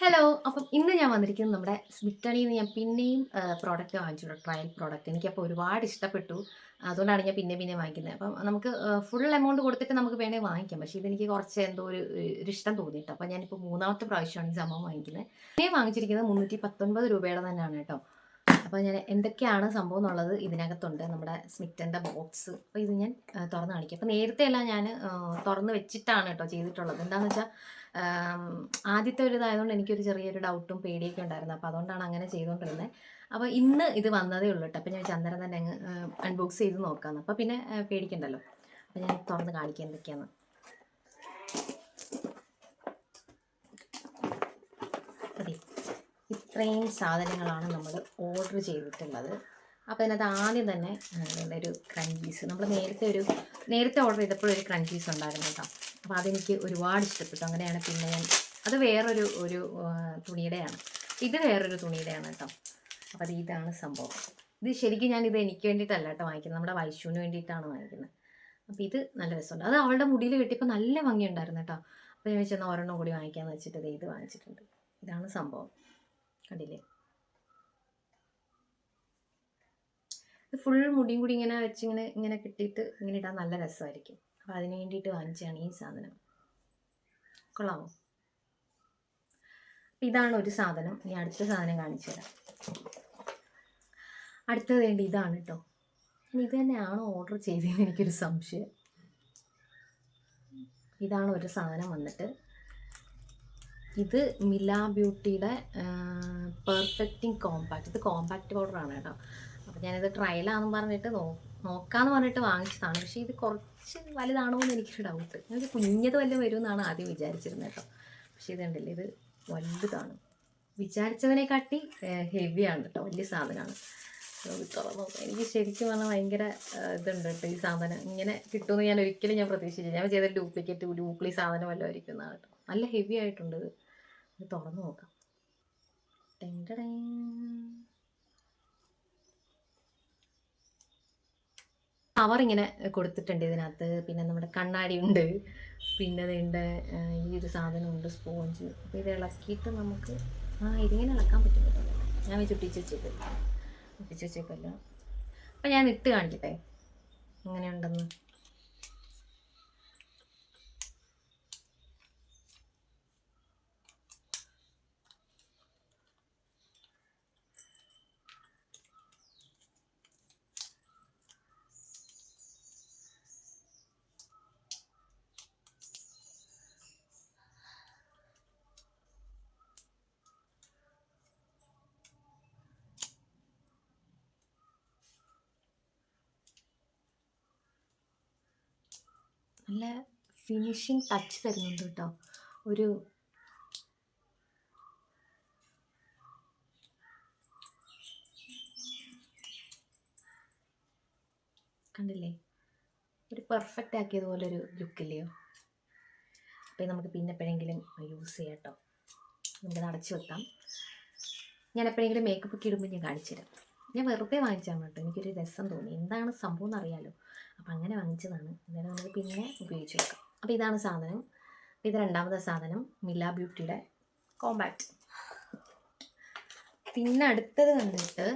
Hello അപ്പം ഇന്ന് ഞാൻ വന്നിരിക്കുന്നത് നമ്മുടെ സ്മിറ്റണിയിൽ നിന്ന് ഞാൻ പിന്നെയും പ്രോഡക്റ്റ് വാങ്ങിച്ചു ട്രയൽ പ്രോഡക്റ്റ് എനിക്കപ്പോൾ ഒരുപാട് ഇഷ്ടപ്പെട്ടു. അതുകൊണ്ടാണ് ഞാൻ പിന്നെ പിന്നെ വാങ്ങിക്കുന്നത്. അപ്പം നമുക്ക് ഫുൾ എമൗണ്ട് കൊടുത്തിട്ട് നമുക്ക് വേണേൽ വാങ്ങിക്കാം. പക്ഷേ ഇതെനിക്ക് കുറച്ച് എന്തോ ഒരു ഒരു ഇഷ്ടം തോന്നിയിട്ടോ അപ്പം ഞാനിപ്പോൾ മൂന്നാമത്തെ പ്രാവശ്യമാണ് ഈ സംഭവം വാങ്ങിക്കുന്നത്. പിന്നെ വാങ്ങിച്ചിരിക്കുന്നത് മുന്നൂറ്റി പത്തൊൻപത് രൂപയുടെ തന്നെയാണ് കേട്ടോ. അപ്പോൾ ഞാൻ എന്തൊക്കെയാണ് സംഭവം എന്നുള്ളത് ഇതിനകത്തുണ്ട്. നമ്മുടെ സ്മിറ്റന്റെ ബോക്സ് അപ്പോൾ ഇത് ഞാൻ തുറന്ന് കാണിക്കാം. അപ്പോൾ നേരത്തെ എല്ലാം ഞാൻ തുറന്ന് വെച്ചിട്ടാണ് കേട്ടോ ചെയ്തിട്ടുള്ളത്. എന്താണെന്ന് വെച്ചാൽ ആദ്യത്തെ ഒരു ഇതായതുകൊണ്ട് എനിക്കൊരു ചെറിയൊരു ഡൗട്ടും പേടിയൊക്കെ ഉണ്ടായിരുന്നു. അപ്പോൾ അതുകൊണ്ടാണ് അങ്ങനെ ചെയ്തുകൊണ്ടിരുന്നത് അപ്പോൾ ഇന്ന് ഇത് വന്നതേ ഉള്ളൂ കേട്ടോ. അപ്പോൾ ഞാൻ ചന്ദ്രൻ തന്നെ അങ്ങ് അൺബോക്സ് ചെയ്ത് നോക്കാമെന്ന് അപ്പോൾ പിന്നെ പേടിക്കണ്ടല്ലോ. അപ്പോൾ ഞാൻ തുറന്ന് കാണിക്കാം എന്തൊക്കെയാണ് അതെ ഇത്രയും സാധനങ്ങളാണ് നമ്മൾ ഓർഡർ ചെയ്തിട്ടുള്ളത്. അപ്പോൾ അതിനകത്ത് ആദ്യം തന്നെ ഒരു ക്രഞ്ചീസ് നമ്മൾ നേരത്തെ ഒരു നേരത്തെ ഓർഡർ ചെയ്തപ്പോൾ ഒരു ക്രഞ്ചീസ് ഉണ്ടായിരുന്നു കേട്ടോ. അപ്പോൾ അതെനിക്ക് ഒരുപാട് ഇഷ്ടപ്പെട്ടു. അങ്ങനെയാണ് പിന്നെ ഞാൻ അത് വേറൊരു ഒരു തുണിയുടെയാണ്. ഇത് വേറൊരു തുണിയുടെയാണ് കേട്ടോ. അപ്പോൾ അത് ഇതാണ് സംഭവം. ഇത് ശരിക്കും ഞാൻ ഇത് എനിക്ക് വേണ്ടിയിട്ടല്ല കേട്ടോ വാങ്ങിക്കുന്നത്. നമ്മുടെ വൈശുവിന് വേണ്ടിയിട്ടാണ് വാങ്ങിക്കുന്നത്. അപ്പോൾ ഇത് നല്ല രസമുണ്ട്. അത് അവളുടെ മുടിയിൽ കിട്ടിയപ്പോൾ നല്ല ഭംഗിയുണ്ടായിരുന്നു കേട്ടോ. അപ്പോൾ ഞാൻ വെച്ചാൽ ഒരെണ്ണം കൂടി വാങ്ങിക്കാമെന്ന് വെച്ചിട്ട് ഇത് വാങ്ങിച്ചിട്ടുണ്ട്. ഇതാണ് സംഭവം. കണ്ടില്ലേ? ഫുൾ മുടിയും കൂടി ഇങ്ങനെ വെച്ച് ഇങ്ങനെ ഇങ്ങനെ കിട്ടിയിട്ട് ഇങ്ങനെ ഇടാൻ നല്ല രസമായിരിക്കും. അപ്പോൾ അതിന് വേണ്ടിയിട്ട് വാങ്ങിച്ചാണ് ഈ സാധനം. കൊള്ളാമോ? ഇതാണ് ഒരു സാധനം. ഇനി അടുത്ത സാധനം കാണിച്ചു തരാം. അടുത്തത് വേണ്ടി ഇതാണ് കേട്ടോ ഇത് തന്നെയാണോ ഓർഡർ ചെയ്തതെന്ന് എനിക്കൊരു സംശയം. ഇതാണ് ഒരു സാധനം വന്നിട്ട് ഇത് മില ബ്യൂട്ടിയുടെ പെർഫെക്റ്റിംഗ് കോമ്പാക്ട് ഇത് കോമ്പാക്റ്റ് പൗഡറാണ് കേട്ടോ. അപ്പോൾ ഞാനിത് ട്രയലാണെന്ന് പറഞ്ഞിട്ട് നോ നോക്കാമെന്ന് പറഞ്ഞിട്ട് വാങ്ങിച്ചതാണ്. പക്ഷേ ഇത് കുറച്ച് വലുതാണോ എന്ന് എനിക്കൊരു ഡൗട്ട് ഞാൻ കുഞ്ഞത് വല്ലതും വരുമെന്നാണ് ആദ്യം വിചാരിച്ചിരുന്നത് കേട്ടോ. പക്ഷേ ഇത് കണ്ടില്ലേ ഇത് വലുതാണ്. വിചാരിച്ചതിനെക്കാട്ടി ഹെവിയാണ് കേട്ടോ വലിയ സാധനമാണ്. എനിക്ക് ശരിക്കും പറഞ്ഞാൽ ഭയങ്കര ഇതുണ്ട് കേട്ടോ ഈ സാധനം. ഇങ്ങനെ കിട്ടുമെന്ന് ഞാൻ ഒരിക്കലും ഞാൻ പ്രതീക്ഷിച്ചില്ല. ഞാൻ ചെയ്ത ഡ്യൂപ്ലിക്കേറ്റ് ഡ്യൂപ്ലി സാധനം വല്ലതും ആയിരിക്കുന്നതാണ് കേട്ടോ. നല്ല ഹെവി ആയിട്ടുണ്ട് ഇത്. ഇത് തുറന്നു നോക്കാം. ടെങ് കവർ ഇങ്ങനെ കൊടുത്തിട്ടുണ്ട് ഇതിനകത്ത്. പിന്നെ നമ്മുടെ കണ്ണാടി ഉണ്ട്. പിന്നെ അതുണ്ട് ഈ ഒരു സാധനമുണ്ട് സ്പോഞ്ച്. അപ്പോൾ ഇത് ഇളക്കിയിട്ട് നമുക്ക് ആ ഇതിങ്ങനെ ഇളക്കാൻ പറ്റും ഞാൻ വെച്ച് ഒട്ടിച്ച് വെച്ചേക്കില്ല ഒട്ടിച്ച് വെച്ചേക്കല്ലോ അപ്പം ഞാൻ ഇട്ട് കാണിക്കട്ടെ? എങ്ങനെയുണ്ടെന്ന്? നല്ല ഫിനിഷിങ് ടച്ച് തരുന്നുണ്ട് കേട്ടോ. ഒരു കണ്ടില്ലേ? ഒരു പെർഫെക്റ്റ് ആക്കിയതുപോലെ ഒരു ലുക്കില്ലയോ അപ്പോൾ നമുക്ക് പിന്നെ എപ്പോഴെങ്കിലും യൂസ് ചെയ്യാം കേട്ടോ. നമുക്ക് അടച്ചു വെക്കാം. ഞാൻ എപ്പോഴെങ്കിലും മേക്കപ്പ് ഒക്കെ ഇടുമ്പോൾ ഞാൻ കാണിച്ചു തരാം ഞാൻ വെറുതെ വാങ്ങിച്ചാണ് കേട്ടോ എനിക്കൊരു രസം തോന്നി. എന്താണ് സംഭവം എന്നറിയാലോ. അപ്പം അങ്ങനെ വാങ്ങിച്ചതാണ്. എന്തായാലും നമുക്ക് പിന്നെ ഉപയോഗിച്ച് നോക്കാം. അപ്പോൾ ഇതാണ് സാധനം. അപ്പോൾ ഇത് രണ്ടാമത്തെ സാധനം. മില്ല ബ്യൂട്ടിയുടെ കോമ്പാക്ട് പിന്നെ അടുത്തത് കണ്ടിട്ട്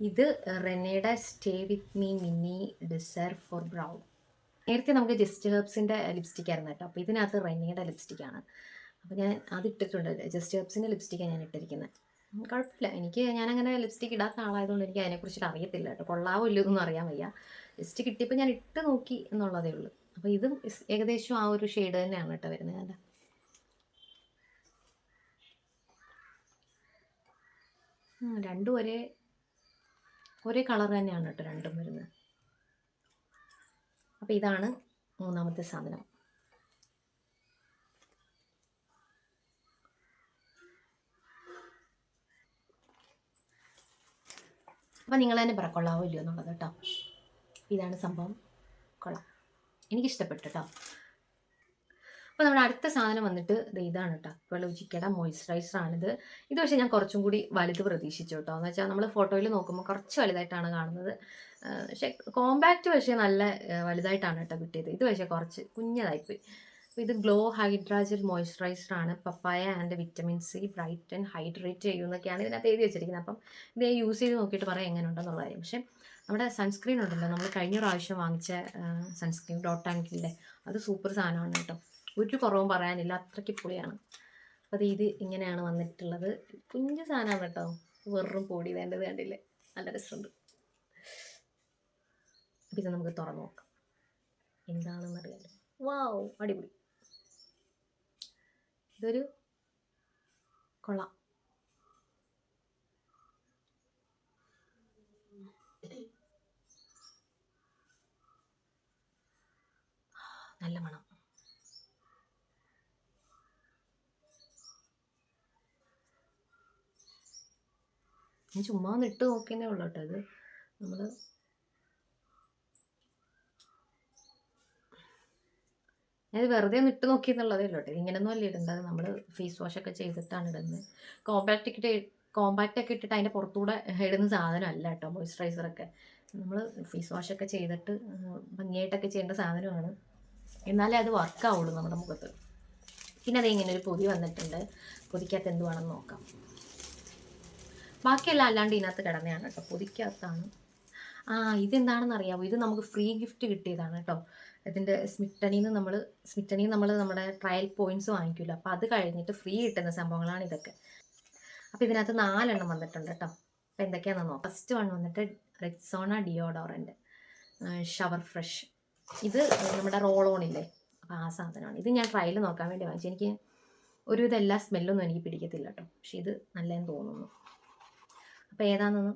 ഇത് Renee stay with me mini desire for brown. നേരത്തെ നമുക്ക് ജസ്റ്റ് ഹെർബ്സിന്റെ ലിപ്സ്റ്റിക് ആയിരുന്നു കേട്ടോ. അപ്പോൾ ഇതിനകത്ത് റെനയുടെ ലിപ്സ്റ്റിക്കാണ് അപ്പോൾ ഞാൻ അത് ഇട്ടിട്ടുണ്ട്. ജസ്റ്റ് ഹെർബ്സിന്റെ ലിപ്സ്റ്റിക്കാണ് ഞാൻ ഇട്ടിരിക്കുന്നത് കുഴപ്പമില്ല. എനിക്ക് ഞാനങ്ങനെ ലിപ്സ്റ്റിക് ഇടാത്ത ആളായതുകൊണ്ട് എനിക്ക് അതിനെക്കുറിച്ചിട്ട് അറിയത്തില്ല കേട്ടോ. കൊള്ളാവോ ഇല്ലയോ എന്നൊന്നും അറിയാൻ വയ്യ. ജസ്റ്റ് കിട്ടിയപ്പോൾ ഞാൻ ഇട്ട് നോക്കി എന്നുള്ളതേ ഉള്ളൂ. അപ്പോൾ ഇതും ഏകദേശം ആ ഒരു ഷെയ്ഡ് തന്നെയാണ് കേട്ടോ വരുന്നത് ഉം, രണ്ടും ഒരേ ഒരേ കളർ തന്നെയാണ് കേട്ടോ രണ്ടും വരുന്നത്. അപ്പോൾ ഇതാണ് മൂന്നാമത്തെ സാധനം. അപ്പോൾ നിങ്ങൾ തന്നെ പറ കൊള്ളാവോ ഇല്ലയോ എന്നുള്ളത് കേട്ടോ. ഇതാണ് സംഭവം. കൊള്ളാം. എനിക്കിഷ്ടപ്പെട്ടു കേട്ടോ. അപ്പോൾ നമ്മുടെ അടുത്ത സാധനം വന്നിട്ട് ഇതാണ് കേട്ടോ. വെളുജിക്കയുടെ മോയ്സ്ചറൈസർ ആണിത്. ഇത് പക്ഷേ ഞാൻ കുറച്ചും കൂടി വലുത് പ്രതീക്ഷിച്ചു കേട്ടോ. എന്ന് വെച്ചാൽ നമ്മൾ ഫോട്ടോയിൽ നോക്കുമ്പോൾ കുറച്ച് വലുതായിട്ടാണ് കാണുന്നത്. പക്ഷേ കോമ്പാക്റ്റ് പക്ഷേ നല്ല വലുതായിട്ടാണ് കേട്ടോ കിട്ടിയത്. ഇത് പക്ഷേ കുറച്ച് കുഞ്ഞതായിപ്പോയി. ഇത് ഗ്ലോ ഹൈഡ്രാജൽ മോയ്സ്ചറൈസർ ആണ് papaya and vitamin C bright and hydrate ചെയ്യുന്നൊക്കെയാണ് ഇതിനകത്ത് എഴുതി വെച്ചിരിക്കുന്നത്. അപ്പം ഇത് യൂസ് ചെയ്ത് നോക്കിയിട്ട് പറയാം എങ്ങനെ ഉണ്ടെന്നുള്ള കാര്യം. പക്ഷേ നമ്മുടെ സൺസ്ക്രീൻ ഉണ്ടല്ലോ. നമ്മൾ കഴിഞ്ഞ പ്രാവശ്യം വാങ്ങിച്ച സൺസ്ക്രീൻ ഡോട്ട് ആൻഡിലെ അത് സൂപ്പർ സാധനമാണ് കേട്ടോ. ഒരു കുറവും പറയാനില്ല. അത്രയ്ക്ക് പൊളിയാണ്. അപ്പോൾ ഇത് ഇങ്ങനെയാണ് വന്നിട്ടുള്ളത്. കുഞ്ഞു സാധനമാണ് കേട്ടോ. വെറും പൊടി വേണ്ടത് കണ്ടില്ലേ? നല്ല രസമുണ്ട്. ഇത് നമുക്ക് തുറന്നു നോക്കാം. എന്താണെന്ന് അറിയാലോ വാവ് അടിപൊളി. ഇതൊരു കൊള്ളാം നല്ല മണം. ചുമ്മാ ഒന്ന് ഇട്ട് നോക്കിയേ ഉള്ളൂ കേട്ടോ ഇത്. നമ്മൾ ഞാനിത് വെറുതെ ഒന്ന് ഇട്ട് നോക്കിയെന്നുള്ളതേ ഉള്ളൂ കേട്ടോ. ഇങ്ങനെയൊന്നും അല്ല ഇടേണ്ടത്. നമ്മൾ ഫേസ് വാഷ് ഒക്കെ ചെയ്തിട്ടാണ് ഇടുന്നത്. കോമ്പാക്റ്റ് ഇട്ട് കോമ്പാക്റ്റ് ഒക്കെ ഇട്ടിട്ട് അതിന്റെ പുറത്തൂടെ ഇടുന്ന സാധനം അല്ല കേട്ടോ മോയ്സ്ചറൈസറൊക്കെ നമ്മൾ ഫേസ് വാഷ് ഒക്കെ ചെയ്തിട്ട് ഭംഗിയായിട്ടൊക്കെ ചെയ്യേണ്ട സാധനമാണ്. എന്നാലേ അത് വർക്കാവുള്ളൂ നമ്മുടെ മുഖത്ത്. പിന്നെ അത് ഇങ്ങനെ ഒരു പൊതി വന്നിട്ടുണ്ട്. പൊതിക്കകത്ത് എന്തുവാണെന്ന് നോക്കാം. ബാക്കിയെല്ലാം അല്ലാണ്ട് ഇതിനകത്ത് കിടന്നതാണ് കേട്ടോ. പൊതിക്കകത്താണ്. ആ ഇതെന്താണെന്ന് അറിയാമോ ഇത് നമുക്ക് ഫ്രീ ഗിഫ്റ്റ് കിട്ടിയതാണ് കേട്ടോ. ഇതിന്റെ സ്മിറ്റണിന്ന് നമ്മൾ സ്മിറ്റണിന്ന് നമ്മൾ നമ്മുടെ ട്രയൽ പോയിന്റ്സ് വാങ്ങിക്കില്ല അപ്പോൾ അത് കഴിഞ്ഞിട്ട് ഫ്രീ കിട്ടുന്ന സംഭവങ്ങളാണ് ഇതൊക്കെ. അപ്പോൾ ഇതിനകത്ത് നാലെണ്ണം വന്നിട്ടുണ്ട് കേട്ടോ. അപ്പോൾ എന്തൊക്കെയാണെന്ന് നോക്കാം. ഫസ്റ്റ് വൺ വന്നിട്ട് റെക്സോണ ഡിയോഡോറന്റ് ഷവർ ഫ്രഷ് ഇത് നമ്മുടെ റോൾ ഓൺ ഇല്ലേ അപ്പോൾ ആ സാധനമാണ്. ഇത് ഞാൻ ട്രയൽ നോക്കാൻ വേണ്ടി വാങ്ങിച്ചു. എനിക്ക് ഒരു എല്ലാ സ്മെല്ലൊന്നും എനിക്ക് പിടിക്കത്തില്ല കേട്ടോ. പക്ഷേ ഇത് നല്ലതെന്ന് തോന്നുന്നു. അപ്പോൾ ഏതാണെന്ന്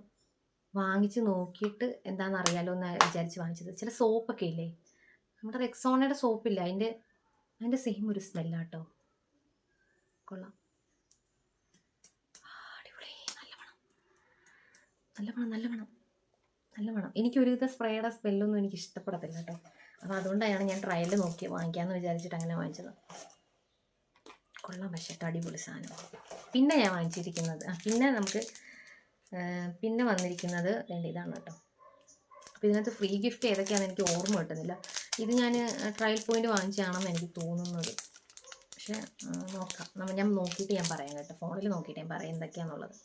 വാങ്ങിച്ച് നോക്കിയിട്ട് എന്താണെന്ന് അറിയാലോ എന്ന് വിചാരിച്ച് വാങ്ങിച്ചത്. ചില സോപ്പൊക്കെ ഇല്ലേ? നമ്മുടെ റെക്സോണയുടെ സോപ്പില്ല? അതിന്റെ അതിന്റെ സെയിം ഒരു സ്മെല്ലാട്ടോ കൊള്ളാം. അടിപൊളി. നല്ല മണം നല്ല മണം നല്ല മണം എനിക്ക് ഒരുവിധ സ്പ്രേയുടെ സ്മെല്ലൊന്നും എനിക്ക് ഇഷ്ടപ്പെടത്തില്ല കേട്ടോ. അപ്പോൾ അതുകൊണ്ടാണ് ഞാൻ ട്രയൽ നോക്കി വാങ്ങിക്കാമെന്ന് വിചാരിച്ചിട്ട് അങ്ങനെ വാങ്ങിച്ചത്. കൊള്ളാം പക്ഷേ അടിപൊളി സാധനം. പിന്നെ ഞാൻ വാങ്ങിച്ചിരിക്കുന്നത്. പിന്നെ നമുക്ക് പിന്നെ വന്നിരിക്കുന്നത് വേണ്ട ഇതാണ് കേട്ടോ. അപ്പോൾ ഇതിനകത്ത് ഫ്രീ ഗിഫ്റ്റ് ഏതൊക്കെയാണെന്ന് എനിക്ക് ഓർമ്മ കിട്ടുന്നില്ല. ഇത് ഞാൻ ട്രയൽ പോയിന്റ് വാങ്ങിച്ചതാണെന്ന് എനിക്ക് തോന്നുന്നത്. പക്ഷേ നോക്കാം. നമ്മൾ ഞാൻ നോക്കിയിട്ട് ഞാൻ പറയാം കേട്ടോ. ഫോണിൽ നോക്കിയിട്ട് ഞാൻ പറയാം എന്തൊക്കെയാണുള്ളത്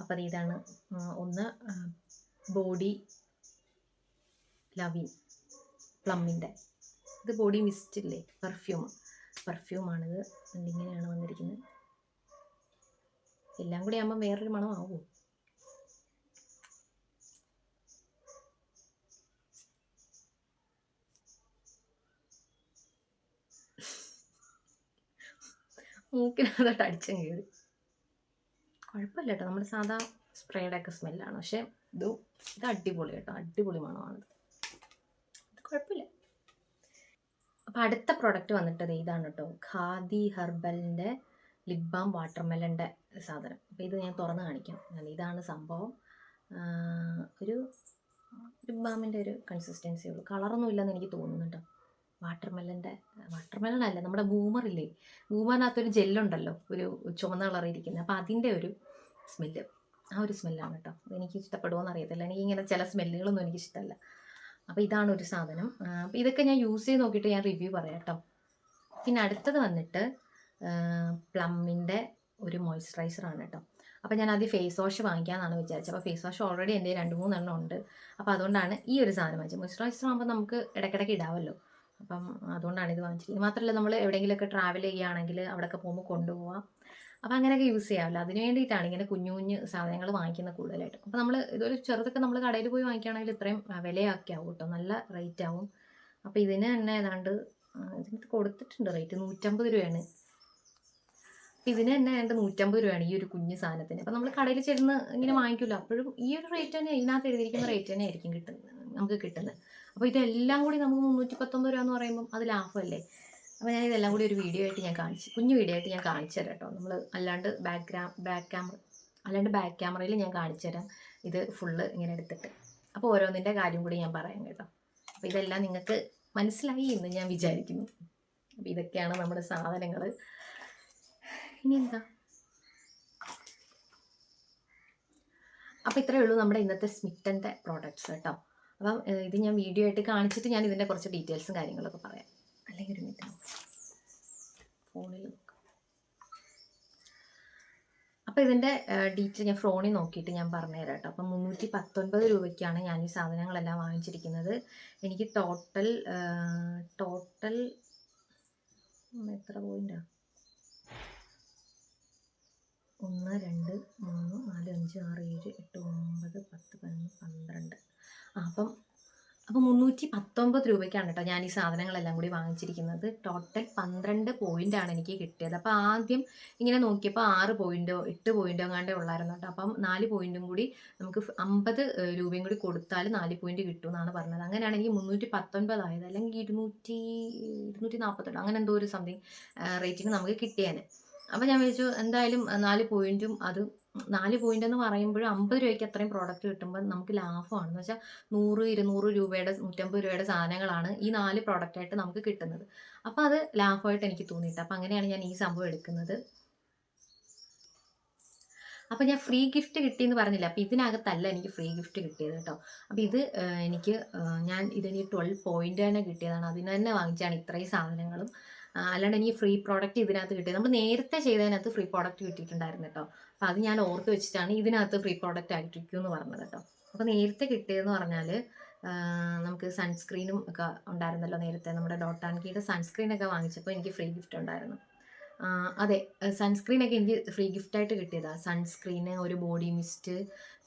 അപ്പോൾ അത് ഇതാണ് ഒന്ന് ബോഡി ലവിൻ പ്ലമ്മിന്റെ ഇത് ബോഡി മിസ്റ്റ് ഇല്ലേ? പെർഫ്യൂം പെർഫ്യൂമാണിത് ഇങ്ങനെയാണ് വന്നിരിക്കുന്നത്. എല്ലാം കൂടി ആകുമ്പോൾ വേറൊരു മണമാവും? മൂക്കിനകത്തോട്ട് അടിച്ചും കയറി കുഴപ്പമില്ല കേട്ടോ. നമ്മുടെ സാധാ സ്പ്രേയുടെ ഒക്കെ സ്മെല്ലാണ്. പക്ഷേ ഇത് ഇത് അടിപൊളി കേട്ടോ. അടിപൊളി മണമാണ്. ഇത് കുഴപ്പമില്ല. അപ്പോൾ അടുത്ത പ്രൊഡക്റ്റ് വന്നിട്ടത് ഇതാണ് കേട്ടോ. ഖാദി ഹെർബലിന്റെ ലിപ് ബാം വാട്ടർമെലന്റെ സാധനം. അപ്പോൾ ഇത് ഞാൻ തുറന്ന് കാണിക്കാം. ഇതാണ് സംഭവം. ഒരു ലിപ് ബാമിന്റെ ഒരു കൺസിസ്റ്റൻസി ഉള്ളൂ. കളറൊന്നും ഇല്ലെന്ന് എനിക്ക് തോന്നുന്നു കേട്ടോ. വാട്ടർമെലന്റെ വാട്ടർമെലൺ അല്ല നമ്മുടെ ഗൂമറില്ലേ ഗൂമറിനകത്തൊരു ജെല്ലുണ്ടല്ലോ ഒരു ചുവന്ന കളറിയിരിക്കുന്നത് അപ്പോൾ അതിന്റെ ഒരു സ്മെല്ല്. ആ ഒരു സ്മെല്ലാണ് കേട്ടോ. എനിക്ക് ഇഷ്ടപ്പെടുമോയെന്ന് അറിയത്തില്ല എനിക്ക് ഇങ്ങനെ ചില സ്മെല്ലുകളൊന്നും എനിക്ക് ഇഷ്ടമല്ല അപ്പോൾ ഇതാണ് ഒരു സാധനം ഇതൊക്കെ ഞാൻ യൂസ് ചെയ്ത് നോക്കിയിട്ട് ഞാൻ റിവ്യൂ പറയാം കേട്ടോ. പിന്നെ അടുത്തത് വന്നിട്ട് പ്ലമ്മിന്റെ ഒരു മോയ്സ്ചറൈസറാണ് കേട്ടോ. അപ്പോൾ ഞാൻ ആദ്യം ഫേസ് വാഷ് വാങ്ങിക്കാമെന്നാണ് വിചാരിച്ചത്. അപ്പോൾ ഫേസ് വാഷ് ഓൾറെഡി എന്റെ രണ്ട് മൂന്നെണ്ണം ഉണ്ട്. അപ്പോൾ അതുകൊണ്ടാണ് ഈ ഒരു സാധനം വാങ്ങിച്ചത്. മോയ്സ്ചറൈസർ ആകുമ്പോൾ നമുക്ക് ഇടയ്ക്കിടയ്ക്ക് ഇടാമല്ലോ അപ്പം അതുകൊണ്ടാണ് ഇത് വാങ്ങിച്ചത്. മാത്രമല്ല നമ്മൾ എവിടെയെങ്കിലുമൊക്കെ ട്രാവൽ ചെയ്യുകയാണെങ്കിൽ അവിടെയൊക്കെ പോകുമ്പോൾ കൊണ്ടുപോകാം അപ്പം അങ്ങനെയൊക്കെ യൂസ് ചെയ്യാമല്ലോ. അതിന് വേണ്ടിയിട്ടാണ് ഇങ്ങനെ കുഞ്ഞു കുഞ്ഞു സാധനങ്ങൾ വാങ്ങിക്കുന്നത് കൂടുതലായിട്ട്. അപ്പം നമ്മൾ ഇതൊരു ചെറുതൊക്കെ നമ്മൾ കടയിൽ പോയി വാങ്ങിക്കുകയാണെങ്കിൽ ഇത്രയും വിലയാക്കിയാവും കേട്ടോ. നല്ല റേറ്റ് ആവും. അപ്പം ഇതിന് തന്നെ ഏതാണ്ട് ഇതിനകത്ത് കൊടുത്തിട്ടുണ്ട് റേറ്റ് നൂറ്റമ്പത് രൂപയാണ്. ഇതിന് തന്നെ ഏതാണ്ട് നൂറ്റമ്പത് രൂപയാണ് ഈ ഒരു കുഞ്ഞു സാധനത്തിന്. അപ്പം നമ്മൾ കടയിൽ ചെന്ന് ഇങ്ങനെ വാങ്ങിക്കുമല്ലോ. അപ്പോഴും ഈ ഒരു റേറ്റ് തന്നെ ഇതിനകത്ത് എഴുതിയിരിക്കുന്ന റേറ്റ് തന്നെ ആയിരിക്കും കിട്ടുന്നത് നമുക്ക് കിട്ടുന്നത്. അപ്പോൾ ഇതെല്ലാം കൂടി നമുക്ക് മുന്നൂറ്റി പത്തൊമ്പത് രൂപ എന്ന് പറയുമ്പം അത് ലാഭമല്ലേ? അപ്പോൾ ഞാൻ ഇതെല്ലാം കൂടി ഒരു വീഡിയോ ആയിട്ട് ഞാൻ കാണിച്ചു കുഞ്ഞു വീഡിയോ ആയിട്ട് ഞാൻ കാണിച്ചു തരാം കേട്ടോ. നമ്മൾ അല്ലാണ്ട് ബാക്ക് ഗ്രാ ബാക്ക് ക്യാമറ അല്ലാണ്ട് ബാക്ക് ക്യാമറയിൽ ഞാൻ കാണിച്ചു തരാം. ഇത് ഫുള്ള് ഇങ്ങനെ എടുത്തിട്ട്. അപ്പോൾ ഓരോന്നിന്റെ കാര്യം കൂടി ഞാൻ പറയാം കേട്ടോ. അപ്പോൾ ഇതെല്ലാം നിങ്ങൾക്ക് മനസ്സിലായി എന്ന് ഞാൻ വിചാരിക്കുന്നു. അപ്പോൾ ഇതൊക്കെയാണ് നമ്മുടെ സാധനങ്ങൾ ഇനി എന്താ? അപ്പോൾ ഇത്രയേ ഉള്ളൂ നമ്മുടെ ഇന്നത്തെ സ്മിറ്റന്റെ പ്രോഡക്ട്സ് കേട്ടോ. അപ്പം ഇത് ഞാൻ വീഡിയോ ആയിട്ട് കാണിച്ചിട്ട് ഞാൻ ഇതിന്റെ കുറച്ച് ഡീറ്റെയിൽസും കാര്യങ്ങളൊക്കെ പറയാം. അല്ലെങ്കിൽ ഒരു മിനിറ്റ് ഫോണിൽ അപ്പോൾ ഇതിന്റെ ഡീറ്റെയിൽ ഞാൻ ഫോണിൽ നോക്കിയിട്ട് ഞാൻ പറഞ്ഞുതരാം കേട്ടോ. അപ്പം മുന്നൂറ്റി പത്തൊൻപത് രൂപയ്ക്കാണ് ഞാൻ ഈ സാധനങ്ങളെല്ലാം വാങ്ങിച്ചിരിക്കുന്നത്. എനിക്ക് ടോട്ടൽ ടോട്ടൽ എത്ര പോയിന്റാ ഒന്ന് രണ്ട് മൂന്ന് നാല് അഞ്ച് ആറ് ഏഴ് എട്ട് ഒമ്പത് പത്ത് പതിനൊന്ന് പന്ത്രണ്ട്. അപ്പം അപ്പം മുന്നൂറ്റി പത്തൊമ്പത് രൂപയ്ക്കാണ് കേട്ടോ ഞാൻ ഈ സാധനങ്ങളെല്ലാം കൂടി വാങ്ങിച്ചിരിക്കുന്നത്. ടോട്ടൽ പന്ത്രണ്ട് പോയിന്റാണ് എനിക്ക് കിട്ടിയത്. അപ്പോൾ ആദ്യം ഇങ്ങനെ നോക്കിയപ്പോൾ ആറ് പോയിന്റോ എട്ട് പോയിന്റോ എങ്ങാണ്ടേ ഉള്ളായിരുന്നു കേട്ടോ. അപ്പം നാല് പോയിന്റും കൂടി നമുക്ക് അമ്പത് രൂപയും കൂടി കൊടുത്താൽ നാല് പോയിന്റ് കിട്ടും എന്നാണ് പറഞ്ഞത്. അങ്ങനെയാണ് എനിക്ക് മുന്നൂറ്റി പത്തൊൻപതായത് അല്ലെങ്കിൽ ഇരുന്നൂറ്റി ഇരുന്നൂറ്റി നാൽപ്പത്തെട്ട് അങ്ങനെ എന്തോ ഒരു സംതിങ് റേറ്റിന് നമുക്ക് കിട്ടിയേനെ. അപ്പോൾ ഞാൻ വിചാരിച്ചു എന്തായാലും നാല് പോയിന്റും അത് നാല് പോയിന്റ് എന്ന് പറയുമ്പോഴും അമ്പത് രൂപയ്ക്ക് അത്രയും പ്രോഡക്റ്റ് കിട്ടുമ്പോൾ നമുക്ക് ലാഭമാണ്. എന്ന് വെച്ചാൽ നൂറ് ഇരുന്നൂറ് രൂപയുടെ നൂറ്റമ്പത് രൂപയുടെ സാധനങ്ങളാണ് ഈ നാല് പ്രോഡക്റ്റായിട്ട് നമുക്ക് കിട്ടുന്നത്. അപ്പോൾ അത് ലാഭമായിട്ട് എനിക്ക് തോന്നിയിട്ട് അപ്പോൾ അങ്ങനെയാണ് ഞാൻ ഈ സംഭവം എടുക്കുന്നത്. അപ്പോൾ ഞാൻ ഫ്രീ ഗിഫ്റ്റ് കിട്ടിയെന്ന് പറഞ്ഞില്ല. അപ്പോൾ ഇതിനകത്തല്ല എനിക്ക് ഫ്രീ ഗിഫ്റ്റ് കിട്ടിയത് കേട്ടോ. അപ്പോൾ ഇത് എനിക്ക് ഞാൻ ഇതിന് ട്വൽവ് പോയിന്റ് തന്നെ കിട്ടിയതാണ്. അതിന് തന്നെ വാങ്ങിച്ചാണ് ഇത്രയും സാധനങ്ങളും. അല്ലാണ്ട് എനിക്ക് ഫ്രീ പ്രോഡക്റ്റ് ഇതിനകത്ത് കിട്ടിയത്. നമ്മൾ നേരത്തെ ചെയ്തതിനകത്ത് ഫ്രീ പ്രോഡക്റ്റ് കിട്ടിയിട്ടുണ്ടായിരുന്നു കേട്ടോ. അപ്പോൾ അത് ഞാൻ ഓർത്ത് വെച്ചിട്ടാണ് ഇതിനകത്ത് ഫ്രീ പ്രോഡക്റ്റ് ആയിട്ടിരിക്കും എന്ന് പറഞ്ഞത് കേട്ടോ. അപ്പോൾ നേരത്തെ കിട്ടിയതെന്ന് പറഞ്ഞാൽ നമുക്ക് സൺസ്ക്രീനും ഒക്കെ ഉണ്ടായിരുന്നല്ലോ നേരത്തെ നമ്മുടെ ഡോട്ട് ആൻഡ് കീയുടെ സൺസ്ക്രീനൊക്കെ വാങ്ങിച്ചപ്പോൾ എനിക്ക് ഫ്രീ ഗിഫ്റ്റ് ഉണ്ടായിരുന്നു. അതെ. സൺസ്ക്രീൻ ഒക്കെ എനിക്ക് ഫ്രീ ഗിഫ്റ്റ് ആയിട്ട് കിട്ടിയതാണ് സൺസ്ക്രീന് ഒരു ബോഡി മിസ്റ്റ്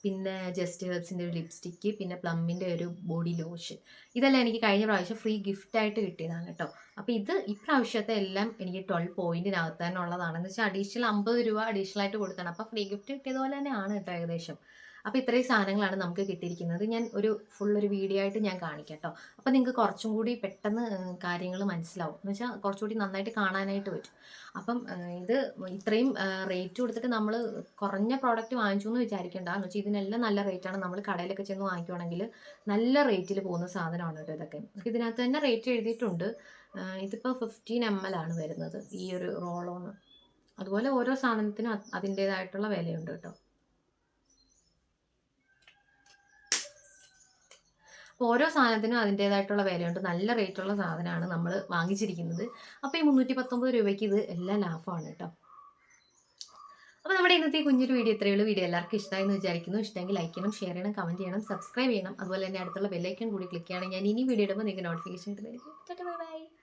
പിന്നെ ജസ്റ്റ് ഹെർബ്സിന്റെ ഒരു ലിപ്സ്റ്റിക്ക് പിന്നെ പ്ലമ്മിന്റെ ഒരു ബോഡി ലോഷൻ ഇതെല്ലാം എനിക്ക് കഴിഞ്ഞ പ്രാവശ്യം ഫ്രീ ഗിഫ്റ്റ് ആയിട്ട് കിട്ടിയതാണ് കേട്ടോ. അപ്പോൾ ഇത് ഇപ്രാവശ്യത്തെ എല്ലാം എനിക്ക് ട്വൽവ് പോയിന്റിനകത്ത് തന്നെ ഉള്ളതാണെന്ന് വെച്ചാൽ അഡീഷണൽ അമ്പത് രൂപ അഡീഷണൽ ആയിട്ട് കൊടുത്താണ് അപ്പോൾ ഫ്രീ ഗിഫ്റ്റ് കിട്ടിയതുപോലെ തന്നെയാണ് കേട്ടോ ഏകദേശം. അപ്പോൾ ഇത്രയും സാധനങ്ങളാണ് നമുക്ക് കിട്ടിയിരിക്കുന്നത്. ഞാൻ ഒരു ഫുൾ ഒരു വീഡിയോ ആയിട്ട് ഞാൻ കാണിക്കാം കേട്ടോ അപ്പോൾ നിങ്ങൾക്ക് കുറച്ചും കൂടി പെട്ടെന്ന് കാര്യങ്ങൾ മനസ്സിലാവും. എന്ന് വെച്ചാൽ കുറച്ചുകൂടി നന്നായിട്ട് കാണാനായിട്ട് പറ്റും. അപ്പം ഇത് ഇത്രയും റേറ്റ് കൊടുത്തിട്ട് നമ്മൾ കുറഞ്ഞ പ്രോഡക്റ്റ് വാങ്ങിച്ചു എന്ന് വിചാരിക്കേണ്ട. എന്ന് വെച്ചാൽ ഇതിനെല്ലാം നല്ല റേറ്റാണ് നമ്മൾ കടയിലൊക്കെ ചെന്ന് വാങ്ങിക്കുവാണെങ്കിൽ നല്ല റേറ്റിൽ പോകുന്ന സാധനമാണ് കേട്ടോ ഇതൊക്കെ. ഇതിനകത്ത് തന്നെ റേറ്റ് എഴുതിയിട്ടുണ്ട്. ഇതിപ്പോൾ ഫിഫ്റ്റീൻ എം എൽ ആണ് വരുന്നത് ഈ ഒരു റോളോന്ന് അതുപോലെ ഓരോ സാധനത്തിനും അത് അതിന്റേതായിട്ടുള്ള വിലയുണ്ട് കേട്ടോ അപ്പോൾ ഓരോ സാധനത്തിനും അതിന്റേതായിട്ടുള്ള വിലയുണ്ട്. നല്ല റേറ്റുള്ള സാധനമാണ് നമ്മൾ വാങ്ങിച്ചിരിക്കുന്നത്. അപ്പോൾ ഈ മുന്നൂറ്റി പത്തൊമ്പത് രൂപയ്ക്ക് ഇത് എല്ലാം ലാഭമാണ് കേട്ടോ. അപ്പോൾ നമ്മുടെ ഇന്നത്തെ കുഞ്ഞൊരു വീഡിയോ ഇത്രയേ ഉള്ളൂ. വീഡിയോ എല്ലാവർക്കും ഇഷ്ടമായി എന്ന് വിചാരിക്കുന്നു. ഇഷ്ടമെങ്കിൽ ലൈക്ക് ചെയ്യണം ഷെയർ ചെയ്യണം കമന്റ് ചെയ്യണം സബ്സ്ക്രൈബ് ചെയ്യണം. അതുപോലെ തന്നെ അടുത്തുള്ള ബെല്ലൈക്കൺ കൂടി ക്ലിക്ക് ചെയ്യണം ഞാൻ ഇനി വീഡിയോ ഇടുമ്പോൾ നിങ്ങൾക്ക് നോട്ടിഫിക്കേഷൻ കിട്ടുന്നതായിരിക്കും. ബൈ